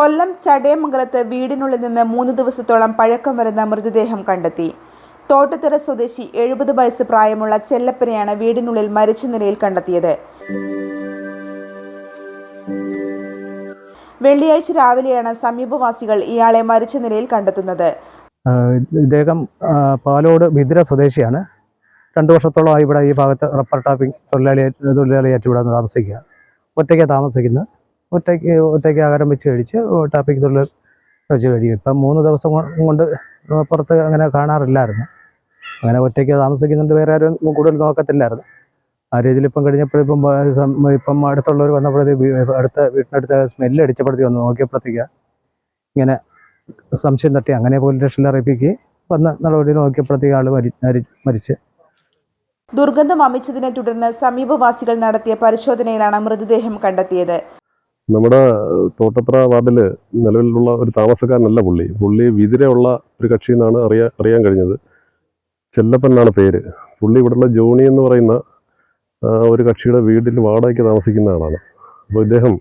കൊല്ലം ചടയമംഗലത്ത് വീടിനുള്ളിൽ നിന്ന് മൂന്ന് ദിവസത്തോളം പഴക്കം വരുന്ന മൃതദേഹം കണ്ടെത്തി. തോട്ടത്തറ സ്വദേശി എഴുപത് വയസ്സ് പ്രായമുള്ള ചെല്ലപ്പനെയാണ് വീടിനുള്ളിൽ മരിച്ച നിലയിൽ കണ്ടെത്തിയത്. വെള്ളിയാഴ്ച രാവിലെയാണ് സമീപവാസികൾ ഇയാളെ മരിച്ച നിലയിൽ കണ്ടെത്തുന്നത്. ഇദ്ദേഹം പാലോട് ബിദിര സ്വദേശിയാണ്. രണ്ടു വർഷത്തോളമായി ഇവിടെ ഈ ഭാഗത്ത് റബ്ബർ ടാപ്പിംഗ് തൊഴിലാളി തൊഴിലാളിയായിട്ട് ഇവിടെ താമസിക്കുക ഒറ്റയ്ക്കാണ് താമസിക്കുന്നത്. ഒറ്റയ്ക്ക് ഒറ്റയ്ക്ക് ആഹാരം വെച്ച് കഴിച്ച് ടാപ്പിക്ക് തൊഴിൽ വെച്ച് കഴിയും ഇപ്പം മൂന്ന് ദിവസം കൊണ്ട് പുറത്ത് അങ്ങനെ കാണാറില്ലായിരുന്നു. അങ്ങനെ ഒറ്റയ്ക്ക് താമസിക്കുന്നുണ്ട് വേറെ ആരും കൂടുതൽ നോക്കത്തില്ലായിരുന്നു. ആ രീതിയിൽ ഇപ്പം കഴിഞ്ഞപ്പോഴിപ്പം ഇപ്പം അടുത്തുള്ളവർ വന്നപ്പോഴത്തേക്ക് അടുത്ത വീട്ടിനടുത്ത് സ്മെല്ല് അടിച്ചപ്പോഴത്തേക്ക് വന്ന് നോക്കിയപ്പോഴത്തേക്ക് ഇങ്ങനെ സംശയം തട്ടി അങ്ങനെ പോലീസ് സ്റ്റേഷനിൽ അറിയിപ്പിക്കുകയും വന്ന് നടപടി നോക്കിയപ്പോഴത്തേക്ക് ആൾ മരി മരി- മരിച്ച്. ദുർഗന്ധം വമിച്ചതിനെ തുടർന്ന് സമീപവാസികൾ നടത്തിയ പരിശോധനയിലാണ് മൃതദേഹം കണ്ടെത്തിയത്. നമ്മുടെ തോട്ടത്ര വാർഡിൽ നിലവിലുള്ള ഒരു താമസക്കാരനല്ല പുള്ളി. പുള്ളി വിതിരെയുള്ള ഒരു കക്ഷി എന്നാണ് അറിയാ അറിയാൻ കഴിഞ്ഞത്. ചെല്ലപ്പൻ എന്നാണ് പേര്. പുള്ളി ഇവിടെയുള്ള ജോണി എന്ന് പറയുന്ന ഒരു കക്ഷിയുടെ വീട്ടിൽ വാടകയ്ക്ക് താമസിക്കുന്ന ആളാണ്. അപ്പോൾ ഇദ്ദേഹം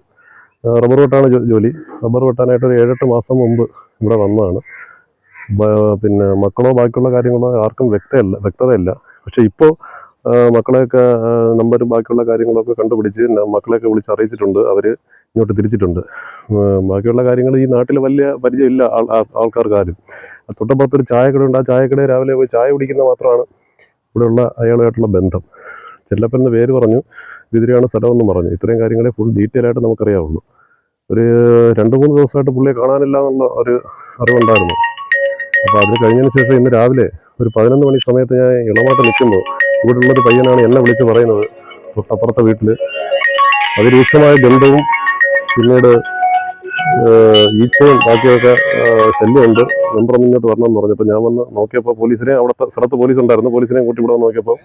റബ്ബർ വെട്ടാണ് ജോലി. റബ്ബർ വെട്ടാനായിട്ട് ഒരു ഏഴെട്ട് മാസം മുമ്പ് ഇവിടെ വന്നതാണ്. പിന്നെ മക്കളോ ബാക്കിയുള്ള കാര്യങ്ങളോ ആർക്കും വ്യക്തയല്ല വ്യക്തതയില്ല. പക്ഷേ ഇപ്പോൾ മക്കളെയൊക്കെ നമ്പരും ബാക്കിയുള്ള കാര്യങ്ങളൊക്കെ കണ്ടുപിടിച്ച് മക്കളെയൊക്കെ വിളിച്ച് അറിയിച്ചിട്ടുണ്ട് അവർ ഇങ്ങോട്ട് തിരിച്ചിട്ടുണ്ട്. ബാക്കിയുള്ള കാര്യങ്ങൾ ഈ നാട്ടിൽ വലിയ പരിചയമില്ല ആൾ ആൾ- ആൾക്കാർക്ക് ആരും തൊട്ടപ്പുറത്തൊരു ചായക്കടയുണ്ട്. ആ ചായക്കട രാവിലെ പോയി ചായ കുടിക്കുന്ന മാത്രമാണ് ഇവിടെയുള്ള അയാളുമായിട്ടുള്ള ബന്ധം. ചെല്ലപ്പൻ പേര് പറഞ്ഞു. ഇതിരെയാണ് സ്ഥലമെന്ന് പറഞ്ഞു. ഇത്രയും കാര്യങ്ങളെ ഫുൾ ഡീറ്റെയിൽ ആയിട്ട് നമുക്കറിയാവുള്ളൂ. ഒരു രണ്ട് മൂന്ന് ദിവസമായിട്ട് പുള്ളിയെ കാണാനില്ല എന്നുള്ള ഒരു അറിവുണ്ടായിരുന്നു. അപ്പോൾ അതിന് കഴിഞ്ഞതിന് ശേഷം ഇന്ന് രാവിലെ ഒരു പതിനൊന്ന് മണി സമയത്ത് ഞാൻ ഇളമാട്ട് നിൽക്കുമ്പോൾ ഇവിടെ ഉള്ളൊരു പയ്യനാണ് എന്നെ വിളിച്ച് പറയുന്നത് തൊട്ടപ്പുറത്തെ വീട്ടിൽ അതിരൂക്ഷമായ ഗന്ധവും പിന്നീട് ഈച്ചയും ബാക്കിയൊക്കെ ശല്യമുണ്ട്. മെമ്പർ മുന്നോട്ട് വരണം എന്ന് പറഞ്ഞപ്പോൾ ഞാൻ വന്ന് നോക്കിയപ്പോൾ പോലീസിനെ അവിടുത്തെ സ്ഥലത്ത് പോലീസ് ഉണ്ടായിരുന്നു പോലീസിനെ കൂട്ടി ഇവിടെ നോക്കിയപ്പോൾ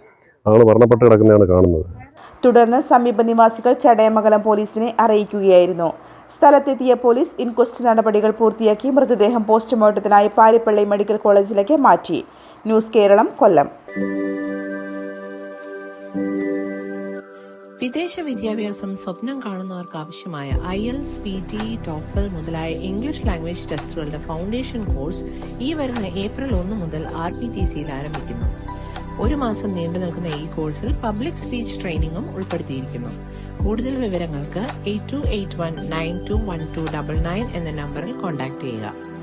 ആണ് മരണപ്പെട്ട് കിടക്കുന്നതാണ് കാണുന്നത്. തുടർന്ന് സമീപ നിവാസികൾ ചടയമംഗലം പോലീസിനെ അറിയിക്കുകയായിരുന്നു. സ്ഥലത്തെത്തിയ പോലീസ് ഇൻക്വസ്റ്റ് നടപടികൾ പൂർത്തിയാക്കി മൃതദേഹം പോസ്റ്റ്മോർട്ടത്തിനായി പാരിപ്പള്ളി മെഡിക്കൽ കോളേജിലേക്ക് മാറ്റി. ന്യൂസ് കേരളം കൊല്ലം. വിദേശ വിദ്യാഭ്യാസം സ്വപ്നം കാണുന്നവർക്ക് ആവശ്യമായ I L P T TOEFL മുതലായ ഇംഗ്ലീഷ് ലാംഗ്വേജ് ടെസ്റ്റുകളുടെ ഫൗണ്ടേഷൻ കോഴ്സ് ഈ വരുന്ന ഏപ്രിൽ ഒന്ന് മുതൽ ആർ പി ടി സിയിൽ ആരംഭിക്കുന്നു. ഒരു മാസം നീണ്ടു നിൽക്കുന്ന ഈ കോഴ്സിൽ പബ്ലിക് സ്പീച്ച് ട്രെയിനിങ്ങും ഉൾപ്പെടുത്തിയിരിക്കുന്നു. കൂടുതൽ വിവരങ്ങൾക്ക് eight two eight one nine two one two double nine എന്ന നമ്പറിൽ കോൺടാക്ട് ചെയ്യുക.